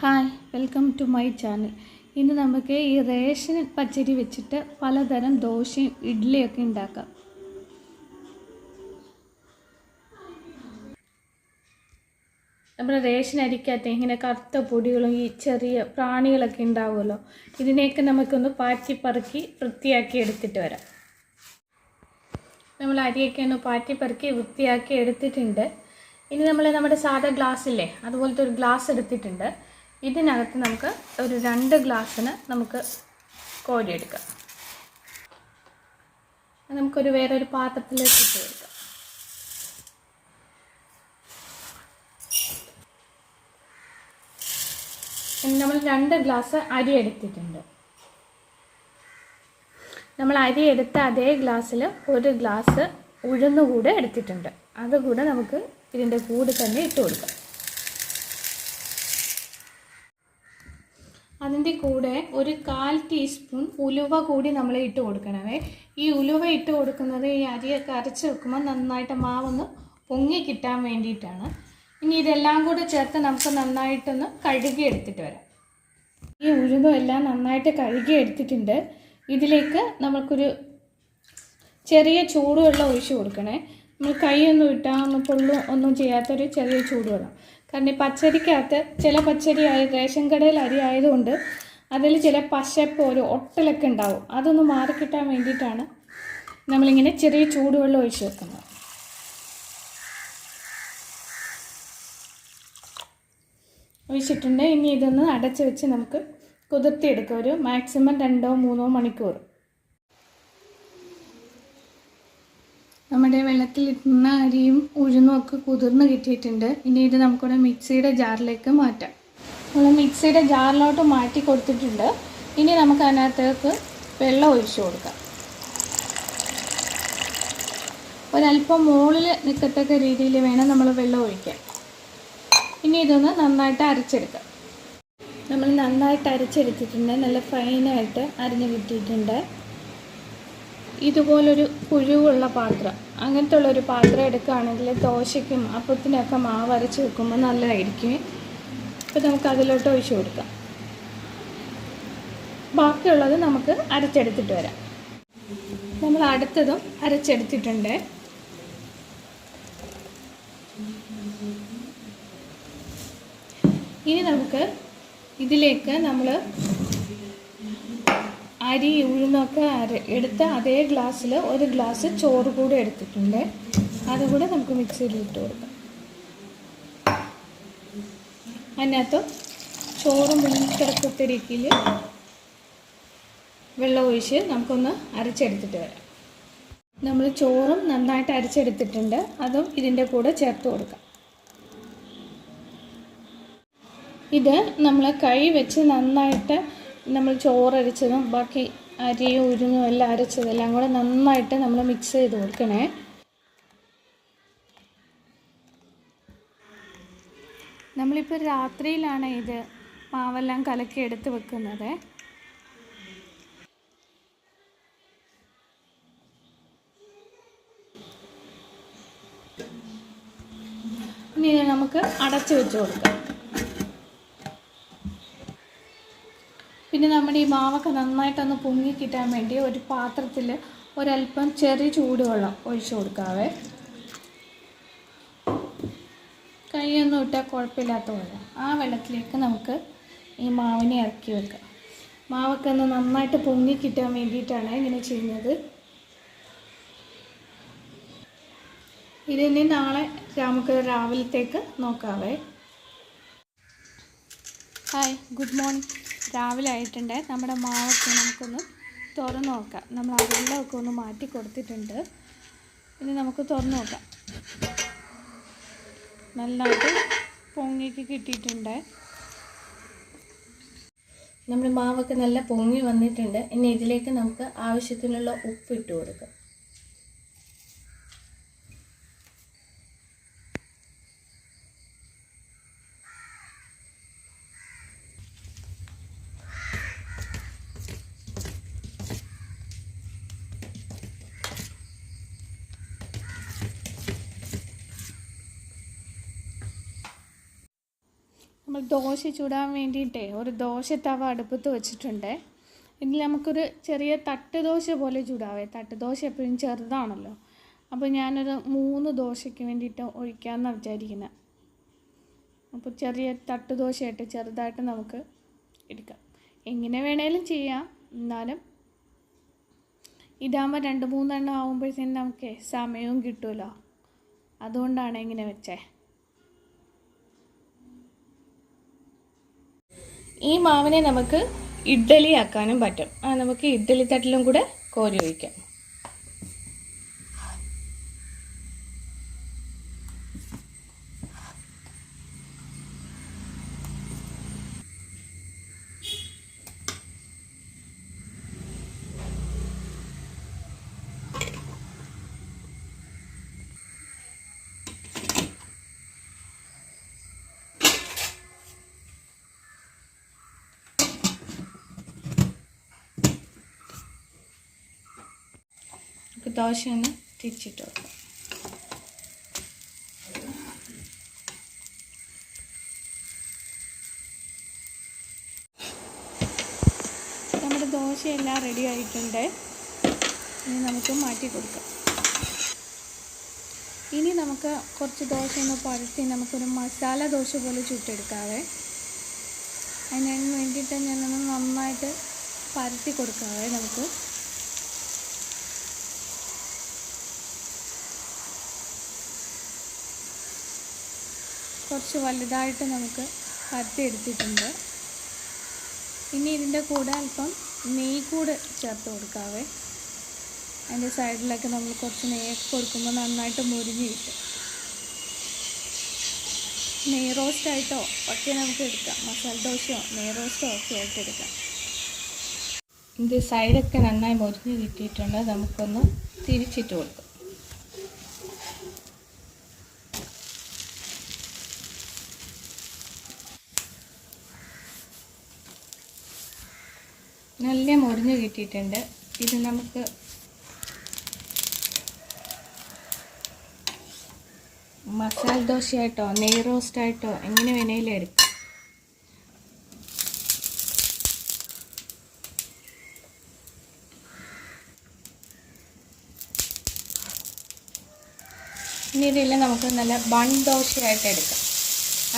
Hi welcome to my channel ഇന്ന് നമുക്ക് ഈ റേഷൻ പച്ചരി വെച്ചിട്ട് പലതരം ദോശയും ഇഡ്ഡലിയൊക്കെ ഉണ്ടാക്കാം. നമ്മുടെ റേഷൻ അരിക്കകത്ത് ഇങ്ങനെ കറുത്ത പൊടികളും ഈ ചെറിയ പ്രാണികളൊക്കെ ഉണ്ടാവുമല്ലോ. ഇതിനെയൊക്കെ നമുക്കൊന്ന് പാറ്റി പറക്കി വൃത്തിയാക്കി എടുത്തിട്ട് വരാം. നമ്മൾ അരിയൊക്കെ ഒന്ന് പാറ്റി പറക്കി വൃത്തിയാക്കി എടുത്തിട്ടുണ്ട്. ഇനി നമ്മൾ നമ്മുടെ സാധാ ഗ്ലാസ് ഇല്ലേ അതുപോലത്തെ ഒരു ഗ്ലാസ് എടുത്തിട്ടുണ്ട്. ഇതിനകത്ത് നമുക്ക് ഒരു രണ്ട് ഗ്ലാസ്സിന് നമുക്ക് കോരിയെടുക്കാം. നമുക്കൊരു വേറൊരു പാത്രത്തിലേക്ക് ഇട്ട് കൊടുക്കാം. നമ്മൾ രണ്ട് ഗ്ലാസ് അരി എടുത്തിട്ടുണ്ട്. നമ്മൾ അരി എടുത്ത അതേ ഗ്ലാസ്സിൽ ഒരു ഗ്ലാസ് ഉഴുന്ന് കൂടെ എടുത്തിട്ടുണ്ട്. അതുകൂടെ നമുക്ക് ഇതിന്റെ കൂടെ തന്നെ ഇട്ട് കൊടുക്കാം. അതിന്റെ കൂടെ ഒരു കാൽ ടീസ്പൂൺ ഉലുവ കൂടി നമ്മൾ ഇട്ട് കൊടുക്കണമേ ഈ ഉലുവ ഇട്ട് കൊടുക്കുന്നത് ഈ അരിയൊക്കെ അരച്ച് വെക്കുമ്പോൾ നന്നായിട്ട് മാവൊന്ന് പൊങ്ങി കിട്ടാൻ വേണ്ടിയിട്ടാണ്. ഇനി ഇതെല്ലാം കൂടെ ചേർത്ത് നമുക്ക് നന്നായിട്ടൊന്ന് കഴുകി എടുത്തിട്ട് വരാം. ഈ എല്ലാം നന്നായിട്ട് കഴുകി എടുത്തിട്ടുണ്ട്. ഇതിലേക്ക് നമുക്കൊരു ചെറിയ ചൂടുവെള്ളം ഒഴിച്ച് കൊടുക്കണേ. നമ്മൾ കൈയൊന്നും ഇട്ടാൽ ഒന്ന് പൊള്ളും ഒന്നും ചെയ്യാത്തൊരു ചെറിയ ചൂടുവെള്ളം. കാരണം ഈ പച്ചരിക്കകത്ത് ചില പച്ചരി റേഷൻ കടയിൽ അരി ആയതുകൊണ്ട് അതിൽ ചില പശപ്പ് ഒരു ഒട്ടലൊക്കെ ഉണ്ടാവും. അതൊന്ന് മാറിക്കിട്ടാൻ വേണ്ടിയിട്ടാണ് നമ്മളിങ്ങനെ ചെറിയ ചൂടുവെള്ളം ഒഴിച്ച് വെക്കുന്നത്. ഒഴിച്ചിട്ടുണ്ട്. ഇനി ഇതൊന്ന് അടച്ച് വെച്ച് നമുക്ക് കുതിർത്തിയെടുക്കാം. ഒരു മാക്സിമം രണ്ടോ മൂന്നോ മണിക്കൂർ. നമ്മുടെ വെള്ളത്തിലിട്ടുന്ന അരിയും ഉഴുന്നും ഒക്കെ കുതിർന്ന് കിട്ടിയിട്ടുണ്ട്. ഇനി ഇത് നമുക്കിവിടെ മിക്സിയുടെ ജാറിലേക്ക് മാറ്റാം. നമ്മൾ മിക്സിയുടെ ജാറിലോട്ട് മാറ്റി കൊടുത്തിട്ടുണ്ട്. ഇനി നമുക്ക് അതിനകത്തേക്ക് വെള്ളം ഒഴിച്ചു കൊടുക്കാം. ഒരല്പം മുകളിൽ നിൽക്കത്തക്ക രീതിയിൽ വേണം നമ്മൾ വെള്ളം ഒഴിക്കാൻ. ഇനി ഇതൊന്ന് നന്നായിട്ട് അരച്ചെടുക്കാം. നമ്മൾ നന്നായിട്ട് അരച്ചെടുത്തിട്ടുണ്ട്. നല്ല ഫൈനായിട്ട് അരിഞ്ഞ് കിട്ടിയിട്ടുണ്ട്. ഇതുപോലൊരു കുഴിവുള്ള പാത്രം. അങ്ങനത്തെ ഉള്ളൊരു പാത്രം എടുക്കുകയാണെങ്കിൽ ദോശയ്ക്കും അപ്പത്തിനൊക്കെ മാവ് അരച്ച് വെക്കുമ്പോൾ നല്ലതായിരിക്കും. അപ്പോൾ നമുക്ക് അതിലോട്ട് ഒഴിച്ചു കൊടുക്കാം. ബാക്കിയുള്ളത് നമുക്ക് അരച്ചെടുത്തിട്ട് വരാം. നമ്മൾ അടുത്തതും അരച്ചെടുത്തിട്ടുണ്ട്. ഇനി നമുക്ക് ഇതിലേക്ക് നമ്മൾ അരി ഉഴുന്നൊക്കെ എടുത്ത അതേ ഗ്ലാസ്സിൽ ഒരു ഗ്ലാസ് ചോറ് കൂടെ എടുത്തിട്ടുണ്ട്. അതുകൂടെ നമുക്ക് മിക്സിയിൽ ഇട്ട് കൊടുക്കാം. അതിനകത്ത് ചോറ് മുങ്ങിക്കിടക്കത്തെ രീതിയിൽ വെള്ളം ഒഴിച്ച് നമുക്കൊന്ന് അരച്ചെടുത്തിട്ട് വരാം. നമ്മൾ ചോറും നന്നായിട്ട് അരച്ചെടുത്തിട്ടുണ്ട്. അതും ഇതിന്റെ കൂടെ ചേർത്ത് കൊടുക്കാം. ഇത് നമ്മൾ കൈ വെച്ച് നന്നായിട്ട് നമ്മൾ ചോറരച്ചതും ബാക്കി അരിയും ഉരുന്നും എല്ലാം അരച്ചതെല്ലാം എല്ലാം കൂടെ നന്നായിട്ട് നമ്മൾ മിക്സ് ചെയ്ത് കൊടുക്കണേ. നമ്മളിപ്പോൾ രാത്രിയിലാണ് ഇത് മാവെല്ലാം കലക്കി എടുത്ത് വെക്കുന്നത്. ഇനി നമുക്ക് അടച്ചു വെച്ച് കൊടുക്കാം. പിന്നെ നമ്മുടെ ഈ മാവൊക്കെ നന്നായിട്ടൊന്ന് പൊങ്ങി കിട്ടാൻ വേണ്ടി ഒരു പാത്രത്തിൽ ഒരല്പം ചെറിയ ചൂടുവെള്ളം ഒഴിച്ചു കൊടുക്കാവേ. കൈയൊന്നും ഇട്ടാൽ കുഴപ്പമില്ലാത്ത വെള്ളം. ആ വെള്ളത്തിലേക്ക് നമുക്ക് ഈ മാവിനെ ഇറക്കി വെക്കാം. മാവൊക്കെ ഒന്ന് നന്നായിട്ട് പൊങ്ങി കിട്ടാൻ വേണ്ടിയിട്ടാണ് ഇങ്ങനെ ചെയ്യുന്നത്. ഇതിനി നാളെ നമുക്ക് രാവിലത്തേക്ക് നോക്കാവേ. ഹായ് ഗുഡ് മോർണിംഗ് രാവിലെ ആയിട്ടുണ്ട്. നമ്മുടെ മാവൊക്കെ നമുക്കൊന്ന് തുറന്ന് നോക്കാം. നമ്മൾ വെള്ളമൊക്കെ ഒന്ന് മാറ്റി കൊടുത്തിട്ടുണ്ട്. ഇനി നമുക്ക് തുറന്ന് നോക്കാം. നല്ലതായിട്ട് പൊങ്ങിക്ക് കിട്ടിയിട്ടുണ്ട്. നമ്മുടെ മാവൊക്കെ നല്ല പൊങ്ങി വന്നിട്ടുണ്ട്. ഇനി ഇതിലേക്ക് നമുക്ക് ആവശ്യത്തിനുള്ള ഉപ്പ് ഇട്ട് കൊടുക്കാം. ദോശ ചൂടാൻ വേണ്ടിയിട്ടേ ഒരു ദോശ തവ അടുപ്പത്ത് വെച്ചിട്ടുണ്ട്. ഇതിൽ നമുക്കൊരു ചെറിയ തട്ട് ദോശ പോലെ ചൂടാവേ. തട്ട് ദോശ എപ്പോഴും ചെറുതാണല്ലോ. അപ്പോൾ ഞാനൊരു മൂന്ന് ദോശയ്ക്ക് വേണ്ടിയിട്ട് ഒഴിക്കാമെന്നാണ് വിചാരിക്കുന്നത് അപ്പോൾ ചെറിയ തട്ട് ദോശയായിട്ട് ചെറുതായിട്ട് നമുക്ക് എടുക്കാം. എങ്ങനെ വേണേലും ചെയ്യാം. എന്നാലും ഇതാകുമ്പോൾ രണ്ട് മൂന്നെണ്ണം ആകുമ്പോഴത്തേനും നമുക്ക് സമയവും കിട്ടുമല്ലോ അതുകൊണ്ടാണ് ഇങ്ങനെ വെച്ചേ. ഈ മാവിനെ നമുക്ക് ഇഡ്ഡലി ആക്കാനും പറ്റും. ആ നമുക്ക് ഇഡ്ഡലി തട്ടിലും കൂടെ കോരി ഒഴിക്കാം. നമുക്ക് ദോശ ഒന്ന് തിരിച്ചിട്ട് വെക്കാം നമ്മുടെ ദോശയെല്ലാം റെഡി ആയിട്ടുണ്ട്. ഇനി നമുക്ക് മാറ്റി കൊടുക്കാം. ഇനി നമുക്ക് കുറച്ച് ദോശ ഒന്ന് പരത്തി നമുക്കൊരു മസാല ദോശ പോലെ ചുട്ടെടുക്കാവേ. അതിന് വേണ്ടിയിട്ട് ഞാനൊന്ന് നന്നായിട്ട് പരത്തി കൊടുക്കാവേ നമുക്ക്. കുറച്ച് വലുതായിട്ട് നമുക്ക് പരത്തിയെടുത്തിട്ടുണ്ട് ഇനി ഇതിന്റെ കൂടെ അല്പം നെയ്യ് കൂടെ ചേർത്ത് കൊടുക്കാവേ. അതിന്റെ സൈഡിലൊക്കെ നമ്മൾ കുറച്ച് നെയ്യൊക്കെ കൊടുക്കുമ്പോൾ നന്നായിട്ട് മുരിഞ്ഞ് കിട്ടും. നെയ് റോസ്റ്റായിട്ടോ ഒക്കെ നമുക്ക് എടുക്കാം. മസാല ദോശയോ നെയ് റോസ്റ്റോ ഒക്കെ ആയിട്ട് എടുക്കാം. ഇത് സൈഡൊക്കെ നന്നായി മുരിഞ്ഞ് കിട്ടിയിട്ടുണ്ട്. നമുക്കൊന്ന് തിരിച്ചിട്ട് കൊടുക്കാം. നല്ല മുറിഞ്ഞ് കിട്ടിയിട്ടുണ്ട്. ഇത് നമുക്ക് മസാല ദോശയായിട്ടോ നെയ് റോസ്റ്റായിട്ടോ എങ്ങനെ വേണേലും എടുക്കാം. ഇനി നമുക്ക് നല്ല ബൺ ദോശയായിട്ട് എടുക്കാം.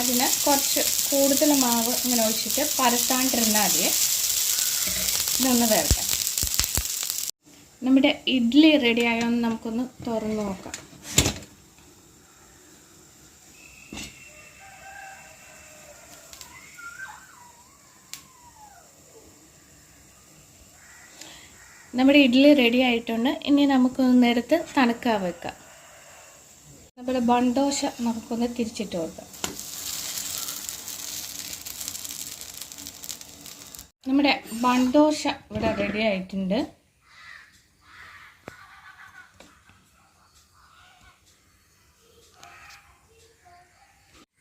അതിന് കുറച്ച് കൂടുതൽ മാവ് ഇങ്ങനെ ഒഴിച്ചിട്ട് പരത്താണ്ടിരുന്നാൽ മതിയേ ഇതൊന്ന് വേർക്കാം നമ്മുടെ ഇഡ്ഡലി റെഡിയായോ എന്ന് നമുക്കൊന്ന് തുറന്ന് നോക്കാം. നമ്മുടെ ഇഡ്ഡലി റെഡി ആയിട്ടുണ്ട്. ഇനി നമുക്കൊന്ന് എടുത്ത് തണുക്കാൻ വെക്കാം. നമ്മുടെ ബണ്ടോശ നമുക്കൊന്ന് തിരിച്ചിട്ട് വെക്കാം നമ്മുടെ ബണ്ടോശ ഇവിടെ റെഡി ആയിട്ടുണ്ട്.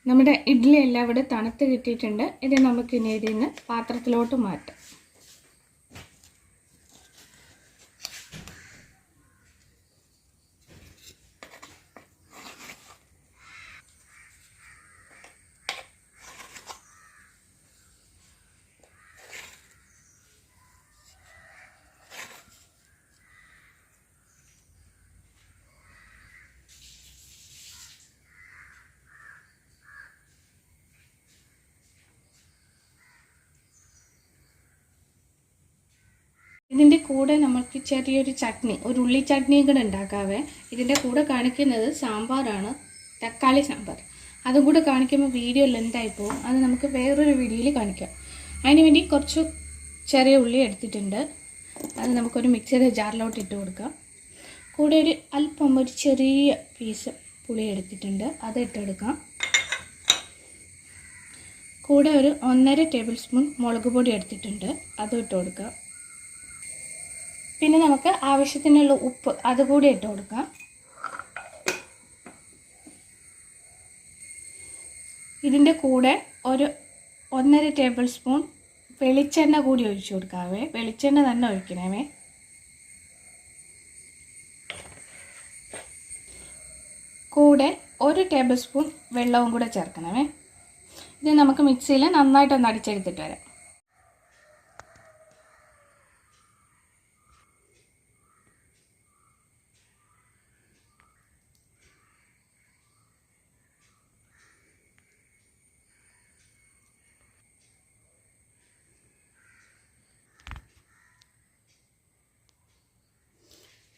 നമ്മുടെ ഇഡ്ഡലി എല്ലാം ഇവിടെ തണുത്ത് കിട്ടിയിട്ടുണ്ട്. ഇത് നമുക്ക് ഇനി ഇതിൽ നിന്ന് പാത്രത്തിലോട്ട് മാറ്റാം. ഇതിന്റെ കൂടെ നമുക്ക് ചെറിയൊരു ചട്നി ഒരു ഉള്ളി ചട്നിയും കൂടെ ഉണ്ടാക്കാവേ. ഇതിന്റെ കൂടെ കാണിക്കുന്നത് സാമ്പാറാണ് തക്കാളി സാമ്പാർ. അതും കൂടെ കാണിക്കുമ്പോൾ വീഡിയോ ലെന്തായി പോകും. അത് നമുക്ക് വേറൊരു വീഡിയോയിൽ കാണിക്കാം. അതിന് വേണ്ടി കുറച്ച് ചെറിയ ഉള്ളി എടുത്തിട്ടുണ്ട്. അത് നമുക്കൊരു മിക്സിയുടെ ജാറിലോട്ട് ഇട്ട് കൊടുക്കാം. കൂടെ ഒരു അല്പം ഒരു ചെറിയ പീസ് പുളി എടുത്തിട്ടുണ്ട്. അത് ഇട്ടെടുക്കാം കൂടെ ഒരു ഒന്നര ടേബിൾ സ്പൂൺ മുളക് പൊടി എടുത്തിട്ടുണ്ട്. അതും ഇട്ട് കൊടുക്കാം. പിന്നെ നമുക്ക് ആവശ്യത്തിനുള്ള ഉപ്പ് അതുകൂടി ഇട്ട് കൊടുക്കാം. ഇതിന്റെ കൂടെ ഒരു ഒന്നര ടേബിൾ സ്പൂൺ വെളിച്ചെണ്ണ കൂടി ഒഴിച്ചു കൊടുക്കാവേ. വെളിച്ചെണ്ണ തന്നെ ഒഴിക്കണമേ. കൂടെ ഒരു ടേബിൾ സ്പൂൺ വെള്ളവും കൂടെ ചേർക്കണമേ. ഇത് നമുക്ക് മിക്സിയിൽ നന്നായിട്ടൊന്ന് അടിച്ചെടുത്തിട്ട് വരാം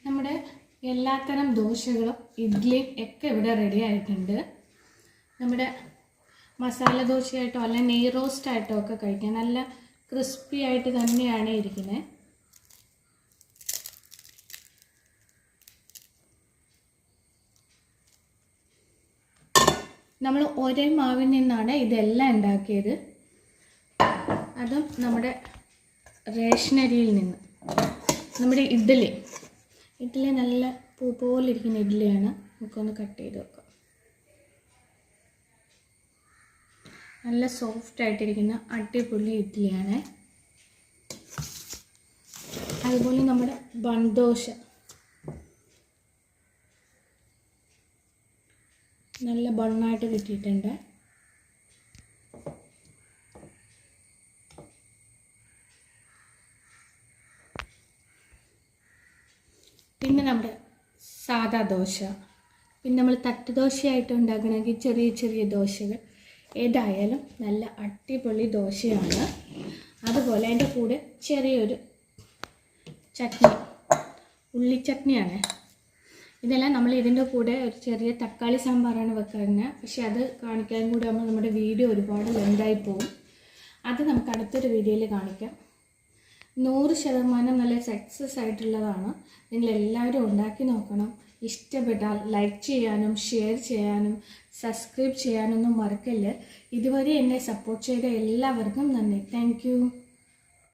നമ്മുടെ എല്ലാത്തരം ദോശകളും ഇഡ്ഡലിയും ഒക്കെ ഇവിടെ റെഡി ആയിട്ടുണ്ട്. നമ്മുടെ മസാല ദോശയായിട്ടോ അല്ലെങ്കിൽ നെയ് റോസ്റ്റ് ആയിട്ടോ ഒക്കെ കഴിക്കാം നല്ല ക്രിസ്പി ആയിട്ട് തന്നെയാണ് ഇരിക്കുന്നത് നമ്മൾ ഒരേ മാവിൽ നിന്നാണ് ഇതെല്ലാം ഉണ്ടാക്കിയത്. അതും നമ്മുടെ റേഷനരിയിൽ നിന്ന്. നമ്മുടെ ഇഡ്ഡലി. ഇഡ്ഡലി നല്ല പൂ പോലെ ഇരിക്കുന്ന ഇഡ്ഡലിയാണ്. നമുക്കൊന്ന് കട്ട് ചെയ്ത് വെക്കാം. നല്ല സോഫ്റ്റ് ആയിട്ടിരിക്കുന്ന അടിപൊളി ഇഡ്ഡലിയാണ്. അതുപോലെ നമ്മുടെ ബൺദോശ നല്ല ബണ്ണായിട്ട് കിട്ടിയിട്ടുണ്ട് പിന്നെ നമ്മുടെ സാദാ ദോശ. പിന്നെ നമ്മൾ തട്ട് ദോശയായിട്ട് ഉണ്ടാക്കണമെങ്കിൽ ചെറിയ ചെറിയ ദോശകൾ. ഏതായാലും നല്ല അടിപൊളി ദോശയാണ്. അതുപോലെ അതിന്റെ കൂടെ ചെറിയൊരു ചട്നി. ഉള്ളി ചട്നിയാണ്. ഇതെല്ലാം നമ്മൾ ഇതിന്റെ കൂടെ ഒരു ചെറിയ തക്കാളി സാമ്പാറാണ് വെക്കുന്നത് പക്ഷേ അത് കാണിക്കാൻ കൂടി ആകുമ്പോൾ നമ്മുടെ വീഡിയോ ഒരുപാട് ലെങ്തായി പോകും. അത് നമുക്ക് അടുത്തൊരു വീഡിയോയിൽ കാണിക്കാം. നൂറ് ശതമാനം നല്ല സക്സസ് ആയിട്ടുള്ളതാണ്. നിങ്ങൾ എല്ലാവരും ഉണ്ടാക്കി നോക്കണം. ഇഷ്ടപ്പെട്ടാൽ ലൈക്ക് ചെയ്യാനും ഷെയർ ചെയ്യാനും സബ്സ്ക്രൈബ് ചെയ്യാനൊന്നും മറക്കല്ല്. ഇതുവരെ എന്നെ സപ്പോർട്ട് ചെയ്ത എല്ലാവർക്കും നന്ദി. താങ്ക്